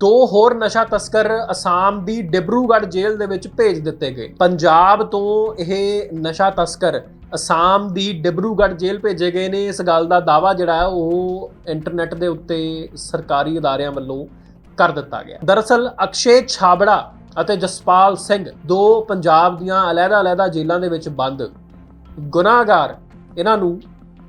ਦੋ ਹੋਰ ਨਸ਼ਾ ਤਸਕਰ ਅਸਾਮ ਦੀ ਡਿਬਰੂਗੜ੍ਹ ਜੇਲ੍ਹ ਦੇ ਵਿੱਚ ਭੇਜ ਦਿੱਤੇ ਗਏ। ਪੰਜਾਬ ਤੋਂ ਇਹ ਨਸ਼ਾ ਤਸਕਰ ਅਸਾਮ ਦੀ ਡਿਬਰੂਗੜ੍ਹ ਜੇਲ੍ਹ ਭੇਜੇ ਗਏ ਨੇ। ਇਸ ਗੱਲ ਦਾ ਦਾਵਾ ਜਿਹੜਾ ਉਹ ਇੰਟਰਨੈਟ ਦੇ ਉੱਤੇ ਸਰਕਾਰੀ ਅਦਾਰਿਆਂ ਵੱਲੋਂ ਕਰ ਦਿੱਤਾ ਗਿਆ। ਦਰਅਸਲ ਅਕਸ਼ੇ ਛਾਬੜਾ ਅਤੇ ਜਸਪਾਲ ਸਿੰਘ ਦੋ ਪੰਜਾਬ ਦੀਆਂ ਅਲੱਗ-ਅਲੱਗ ਜੇਲ੍ਹਾਂ ਦੇ ਵਿੱਚ ਬੰਦ। ਗੁਨਾਹਗਾਰ ਇਹਨਾਂ ਨੂੰ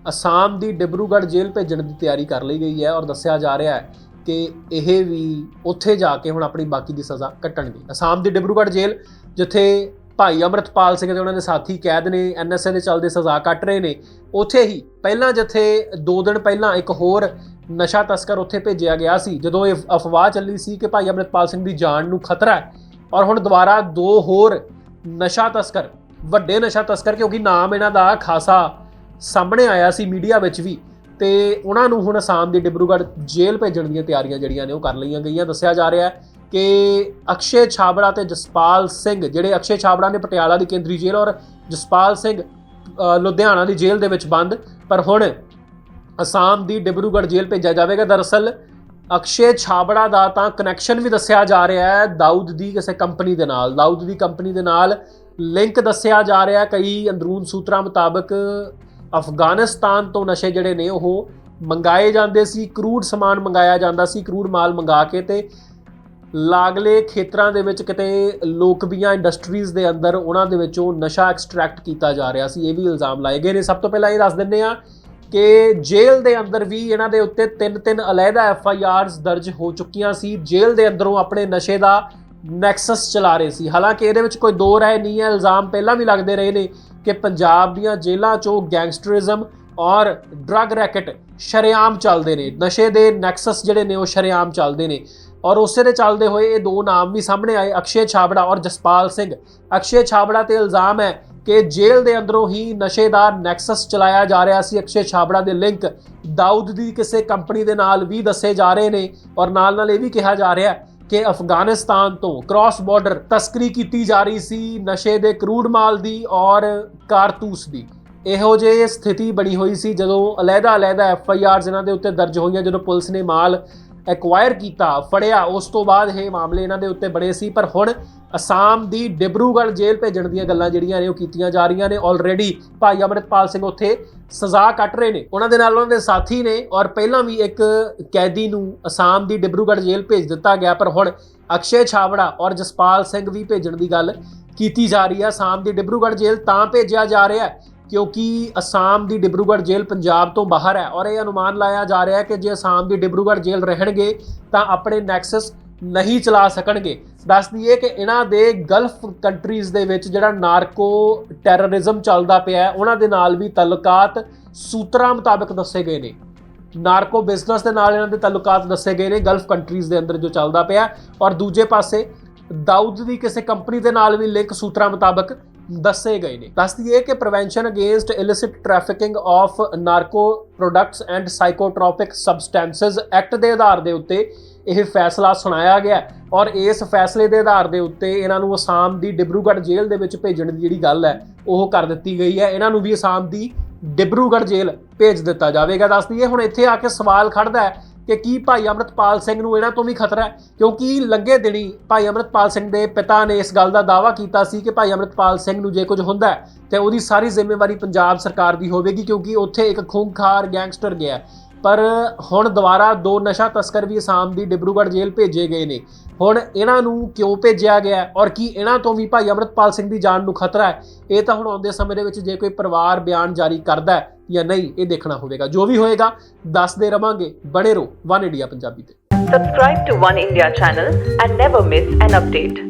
ਅਸਾਮ ਦੀ ਡਿਬਰੂਗੜ੍ਹ ਜੇਲ੍ਹ ਭੇਜਣ ਦੀ ਤਿਆਰੀ ਕਰ ਲਈ ਗਈ ਹੈ ਔਰ ਦੱਸਿਆ ਜਾ ਰਿਹਾ ਹੈ ਕਿ ਇਹ ਵੀ ਉੱਥੇ ਜਾ ਕੇ ਹੁਣ ਆਪਣੀ ਬਾਕੀ ਦੀ ਸਜ਼ਾ ਕੱਟਣਗੇ। ਅਸਾਮ ਦੀ ਡਿਬਰੂਗੜ੍ਹ ਜੇਲ੍ਹ, ਜਿੱਥੇ ਭਾਈ ਅਮਰਤਪਾਲ ਸਿੰਘ ਤੇ ਉਹਨਾਂ ਦੇ ਸਾਥੀ ਕੈਦ ਨੇ ਐਨਐਸਏ ਦੇ ਚੱਲਦੇ ਸਜ਼ਾ ਕੱਟ ਰਹੇ ਨੇ। ਉੱਥੇ ਹੀ ਪਹਿਲਾਂ ਜਿੱਥੇ 2 ਦਿਨ ਪਹਿਲਾਂ ਇੱਕ ਹੋਰ ਨਸ਼ਾ ਤਸਕਰ ਉੱਥੇ ਭੇਜਿਆ ਗਿਆ ਸੀ, ਜਦੋਂ ਇਹ ਅਫਵਾਹ ਚੱਲੀ ਸੀ ਕਿ ਭਾਈ ਅਮਰਤਪਾਲ ਸਿੰਘ ਦੀ ਜਾਨ ਨੂੰ ਖਤਰਾ ਹੈ। ਔਰ ਹੁਣ ਦੁਬਾਰਾ ਦੋ ਹੋਰ ਨਸ਼ਾ ਤਸਕਰ, ਵੱਡੇ ਨਸ਼ਾ ਤਸਕਰ, ਕਿਉਂਕਿ ਨਾਮ ਇਹਨਾਂ ਦਾ ਖਾਸਾ ਸਾਹਮਣੇ ਆਇਆ ਸੀ ਮੀਡੀਆ ਵਿੱਚ ਵੀ ਤੇ ਉਹਨਾਂ ਨੂੰ ਹੁਣ ਅਸਾਮ ਦੀ ਡਿਬਰੂਗੜ੍ਹ ਜੇਲ੍ਹ ਭੇਜਣ ਦੀਆਂ ਤਿਆਰੀਆਂ ਜਿਹੜੀਆਂ ਨੇ ਉਹ ਕਰ ਲਈਆਂ ਗਈਆਂ। ਦੱਸਿਆ ਜਾ ਰਿਹਾ ਹੈ ਕਿ ਅਕਸ਼ੇ ਛਾਬੜਾ ਤੇ ਜਸਪਾਲ ਸਿੰਘ, ਜਿਹੜੇ ਅਕਸ਼ੇ ਛਾਬੜਾ ਨੇ ਪਟਿਆਲਾ ਦੀ ਕੇਂਦਰੀ ਜੇਲ੍ਹ ਔਰ ਜਸਪਾਲ ਸਿੰਘ ਲੁਧਿਆਣਾ ਦੀ ਜੇਲ੍ਹ ਦੇ ਵਿੱਚ ਬੰਦ, ਪਰ ਹੁਣ ਅਸਾਮ ਦੀ ਡਿਬਰੂਗੜ੍ਹ ਜੇਲ੍ਹ ਭੇਜਿਆ ਜਾਵੇਗਾ। ਦਰਅਸਲ ਅਕਸ਼ੇ ਛਾਬੜਾ ਦਾ ਤਾਂ ਕਨੈਕਸ਼ਨ ਵੀ ਦੱਸਿਆ ਜਾ ਰਿਹਾ ਹੈ ਦਾਊਦ ਦੀ ਕਿਸੇ ਕੰਪਨੀ ਦੇ ਨਾਲ। ਦਾਊਦ ਦੀ ਕੰਪਨੀ ਦੇ ਨਾਲ ਲਿੰਕ ਦੱਸਿਆ ਜਾ ਰਿਹਾ ਹੈ। ਕਈ ਅੰਦਰੂਨ ਸੂਤਰਾਂ ਮੁਤਾਬਕ ਅਫਗਾਨਿਸਤਾਨ ਤੋਂ ਨਸ਼ੇ ਜਿਹੜੇ ਨੇ ਉਹ ਮੰਗਾਏ ਜਾਂਦੇ ਸੀ ਕਰੂਡ ਸਮਾਨ ਮੰਗਾਇਆ ਜਾਂਦਾ ਸੀ ਕਰੂਡ ਮਾਲ ਮੰਗਾ ਕੇ ਤੇ ਲਾਗਲੇ ਖੇਤਰਾਂ ਦੇ ਵਿੱਚ ਕਿਤੇ ਲੋਕਬੀਆਂ ਇੰਡਸਟਰੀਜ਼ ਦੇ ਅੰਦਰ ਉਹਨਾਂ ਦੇ ਵਿੱਚੋਂ ਨਸ਼ਾ ਐਕਸਟਰੈਕਟ ਕੀਤਾ ਜਾ ਰਿਹਾ ਸੀ, ਇਹ ਵੀ ਇਲਜ਼ਾਮ ਲਾਏ ਗਏ ਨੇ। ਸਭ ਤੋਂ ਪਹਿਲਾਂ ਇਹ ਦੱਸ ਦਿੰਦੇ ਆ ਕਿ ਜੇਲ੍ਹ ਦੇ ਅੰਦਰ ਵੀ ਇਹਨਾਂ ਦੇ ਉੱਤੇ ਤਿੰਨ ਤਿੰਨ ਅਲੱਗਾ ਐਫ ਆਈ ਆਰਸ ਦਰਜ ਹੋ ਚੁੱਕੀਆਂ ਸੀ। ਜੇਲ੍ਹ ਦੇ ਅੰਦਰੋਂ ਆਪਣੇ ਨਸ਼ੇ ਦਾ ਨੈਕਸਸ ਚਲਾ ਰਹੇ ਸੀ। ਹਾਲਾਂਕਿ ਇਹਦੇ ਵਿੱਚ ਕੋਈ ਦੋ ਰਾਏ ਨਹੀਂ ਹੈ, ਇਲਜ਼ਾਮ ਪਹਿਲਾਂ ਵੀ ਲੱਗਦੇ ਰਹੇ ਨੇ ਕਿ ਪੰਜਾਬ ਦੀਆਂ ਜੇਲ੍ਹਾਂ 'ਚੋਂ ਗੈਂਗਸਟਰਿਜ਼ਮ ਔਰ ਡਰੱਗ ਰੈਕਟ ਸ਼ਰੇਆਮ ਚੱਲਦੇ ਨੇ। ਨਸ਼ੇ ਦੇ ਨੈਕਸਸ ਜਿਹੜੇ ਨੇ ਉਹ ਸ਼ਰੇਆਮ ਚੱਲਦੇ ਨੇ। ਔਰ ਉਸੇ ਦੇ ਚੱਲਦੇ ਹੋਏ ਇਹ ਦੋ ਨਾਮ ਵੀ ਸਾਹਮਣੇ ਆਏ, ਅਕਸ਼ੇ ਛਾਬੜਾ ਔਰ ਜਸਪਾਲ ਸਿੰਘ। ਅਕਸ਼ੇ ਛਾਬੜਾ ਤੇ ਇਲਜ਼ਾਮ ਹੈ ਕਿ ਜੇਲ੍ਹ ਦੇ ਅੰਦਰੋਂ ਹੀ ਨਸ਼ੇ ਦਾ ਨੈਕਸਸ ਚਲਾਇਆ ਜਾ ਰਿਹਾ ਸੀ। ਅਕਸ਼ੇ ਛਾਬੜਾ ਦੇ ਲਿੰਕ ਦਾਊਦ ਦੀ ਕਿਸੇ ਕੰਪਨੀ ਦੇ ਨਾਲ ਵੀ ਦੱਸੇ ਜਾ ਰਹੇ ਨੇ ਔਰ ਨਾਲ ਨਾਲ ਇਹ ਵੀ ਕਿਹਾ ਜਾ ਰਿਹਾ ਕਿ ਅਫਗਾਨਿਸਤਾਨ ਤੋਂ ਕ੍ਰਾਸ ਬਾਰਡਰ ਤਸਕਰੀ ਕੀਤੀ ਜਾ ਰਹੀ ਸੀ ਨਸ਼ੇ ਦੇ ਕਰੂਡ ਮਾਲ ਦੀ ਔਰ ਕਾਰਤੂਸ ਦੀ। ਇਹੋ ਜਿਹੀ ਸਥਿਤੀ ਬਣੀ ਹੋਈ ਸੀ ਜਦੋਂ ਅਲੱਗਾ-ਅਲੱਗਾ ਐਫ ਆਈ ਆਰ ਜਿਨ੍ਹਾਂ ਦੇ ਉੱਤੇ ਦਰਜ ਹੋਈਆਂ ਜਦੋਂ ਪੁਲਿਸ ਨੇ ਮਾਲ ਐਕਵਾਇਰ ਕੀਤਾ, ਫੜਿਆ, ਉਸ ਤੋਂ ਬਾਅਦ ਇਹ ਮਾਮਲੇ ਇਹਨਾਂ ਦੇ ਉੱਤੇ ਬੜੇ ਸੀ, ਪਰ ਹੁਣ ਅਸਾਮ ਦੀ ਡਿਬਰੂਗੜ੍ਹ ਜੇਲ੍ਹ ਭੇਜਣ ਦੀਆਂ ਗੱਲਾਂ ਜਿਹੜੀਆਂ ਨੇ ਉਹ ਕੀਤੀਆਂ ਜਾ ਰਹੀਆਂ ਨੇ। ਆਲਰੇਡੀ ਭਾਈ ਅਮਰਿਤਪਾਲ ਸਿੰਘ ਉੱਥੇ ਸਜ਼ਾ ਕੱਟ ਰਹੇ ਨੇ। ਉਹਨਾਂ ਦੇ ਨਾਲ ਉਹਨਾਂ ਦੇ ਸਾਥੀ ਨੇ ਔਰ ਪਹਿਲਾਂ ਵੀ ਇੱਕ ਕੈਦੀ ਨੂੰ ਅਸਾਮ ਦੀ ਡਿਬਰੂਗੜ੍ਹ ਜੇਲ੍ਹ ਭੇਜ ਦਿੱਤਾ ਗਿਆ, ਪਰ ਹੁਣ ਅਕਸ਼ੇ ਛਾਬੜਾ ਔਰ ਜਸਪਾਲ ਸਿੰਘ ਵੀ ਭੇਜਣ ਦੀ ਗੱਲ ਕੀਤੀ ਜਾ ਰਹੀ ਹੈ। ਅਸਾਮ ਦੀ ਡਿਬਰੂਗੜ੍ਹ ਜੇਲ੍ਹ ਤਾਂ ਭੇਜਿਆ ਜਾ ਰਿਹਾ ਕਿਉਂਕਿ ਅਸਾਮ ਦੀ ਡਿਬਰੂਗੜ੍ਹ ਜੇਲ੍ਹ ਪੰਜਾਬ ਤੋਂ ਬਾਹਰ ਹੈ ਔਰ ਇਹ ਅਨੁਮਾਨ ਲਾਇਆ ਜਾ ਰਿਹਾ ਹੈ ਕਿ ਜੇ ਅਸਾਮ ਦੀ ਡਿਬਰੂਗੜ੍ਹ ਜੇਲ੍ਹ ਰਹਿਣਗੇ, ਤਾਂ ਆਪਣੇ ਨੈਕਸਸ ਨਹੀਂ ਚਲਾ ਸਕਣਗੇ। ਦੱਸ ਦਈਏ ਕਿ ਇਹਨਾਂ ਦੇ ਗਲਫ ਕੰਟਰੀਜ਼ ਦੇ ਵਿੱਚ ਜਿਹੜਾ ਨਾਰਕੋ ਟੈਰਰਿਜ਼ਮ ਚੱਲਦਾ ਪਿਆ ਹੈ, ਉਹਨਾਂ ਦੇ ਨਾਲ ਵੀ ਤਾਲੁਕਾਤ ਸੂਤਰਾਂ ਮੁਤਾਬਕ ਦੱਸੇ ਗਏ ਨੇ। ਨਾਰਕੋ ਬਿਜ਼ਨਸ ਦੇ ਨਾਲ ਇਹਨਾਂ ਦੇ ਤਾਲੁਕਾਤ ਦੱਸੇ ਗਏ ਨੇ ਗਲਫ ਕੰਟਰੀਜ਼ ਦੇ ਅੰਦਰ ਜੋ ਚੱਲਦਾ ਪਿਆ ਔਰ ਦੂਜੇ ਪਾਸੇ ਦਾਊਦ ਦੀ ਕਿਸੇ ਕੰਪਨੀ ਦੇ ਨਾਲ ਵੀ ਲਿੰਕ ਸੂਤਰਾਂ ਮੁਤਾਬਕ ਦੱਸੇ ਗਏ ਨੇ। ਦੱਸ ਦਈਏ ਕਿ prevention against illicit trafficking of narco products and psychotropic substances act ਦੇ ਆਧਾਰ ਦੇ ਉੱਤੇ ਇਹ ਫੈਸਲਾ ਸੁਣਾਇਆ ਗਿਆ ਔਰ ਇਸ ਫੈਸਲੇ ਦੇ ਆਧਾਰ ਦੇ ਉੱਤੇ ਇਹਨਾਂ ਨੂੰ ਅਸਾਮ ਦੀ ਡਿਬਰੂਗੜ੍ਹ ਜੇਲ੍ਹ ਦੇ ਵਿੱਚ ਭੇਜਣ ਦੀ ਜਿਹੜੀ ਗੱਲ ਹੈ, ਉਹ ਕਰ ਦਿੱਤੀ ਗਈ ਹੈ। ਇਹਨਾਂ ਨੂੰ ਵੀ ਅਸਾਮ ਦੀ ਡਿਬਰੂਗੜ੍ਹ ਜੇਲ੍ਹ ਭੇਜ ਦਿੱਤਾ ਜਾਵੇਗਾ। ਦੱਸ ਦਈਏ, ਹੁਣ ਇੱਥੇ ਆ ਕੇ ਸਵਾਲ ਖੜਦਾ ਹੈ ਕਿ ਕੀ ਭਾਈ ਅਮਰਤਪਾਲ ਸਿੰਘ ਨੂੰ ਇਹਨਾਂ ਤੋਂ ਵੀ ਖਤਰਾ ਹੈ? ਕਿਉਂਕਿ ਲੱਗੇ ਦਿਨੀ ਭਾਈ ਅਮਰਤਪਾਲ ਸਿੰਘ ਦੇ ਪਿਤਾ ਨੇ ਇਸ ਗੱਲ ਦਾ ਦਾਅਵਾ ਕੀਤਾ ਸੀ ਕਿ ਭਾਈ ਅਮਰਤਪਾਲ ਸਿੰਘ ਨੂੰ ਜੇ ਕੁਝ ਹੁੰਦਾ ਹੈ, ਤੇ ਉਹਦੀ ਸਾਰੀ ਜ਼ਿੰਮੇਵਾਰੀ ਪੰਜਾਬ ਸਰਕਾਰ ਦੀ ਹੋਵੇਗੀ ਕਿਉਂਕਿ ਉੱਥੇ ਇੱਕ ਖੂੰਖਾਰ ਗੈਂਗਸਟਰ ਗਿਆ ਪਰ ਹੁਣ ਦੁਬਾਰਾ ਦੋ ਨਸ਼ਾ ਤਸਕਰ ਵੀ ਅਸਾਮ ਦੀ ਡਿਬਰੂਗੜ੍ਹ ਜੇਲ੍ਹ ਭੇਜੇ ਗਏ ਨੇ। ਹੁਣ ਇਹਨਾਂ ਨੂੰ ਕਿਉਂ ਭੇਜਿਆ ਗਿਆ ਔਰ ਕੀ ਇਹਨਾਂ ਤੋਂ ਵੀ ਭਾਈ ਅਮਰਤਪਾਲ ਸਿੰਘ ਦੀ ਜਾਨ ਨੂੰ ਖਤਰਾ ਹੈ? ਇਹ ਤਾਂ ਹੁਣ ਆਉਂਦੇ ਸਮੇਂ ਦੇ ਵਿੱਚ ਜੇ ਕੋਈ ਪਰਿਵਾਰ ਬਿਆਨ ਜਾਰੀ ਕਰਦਾ ਹੈ ਜਾਂ ਨਹੀਂ ਇਹ ਦੇਖਣਾ ਹੋਵੇਗਾ ਜੋ ਵੀ ਹੋਏਗਾ ਦੱਸਦੇ ਰਵਾਂਗੇ ਬਣੇ ਰਹੋ ਵਨ ਇੰਡੀਆ ਪੰਜਾਬੀ ਤੇ Subscribe to One India channel and never miss an update.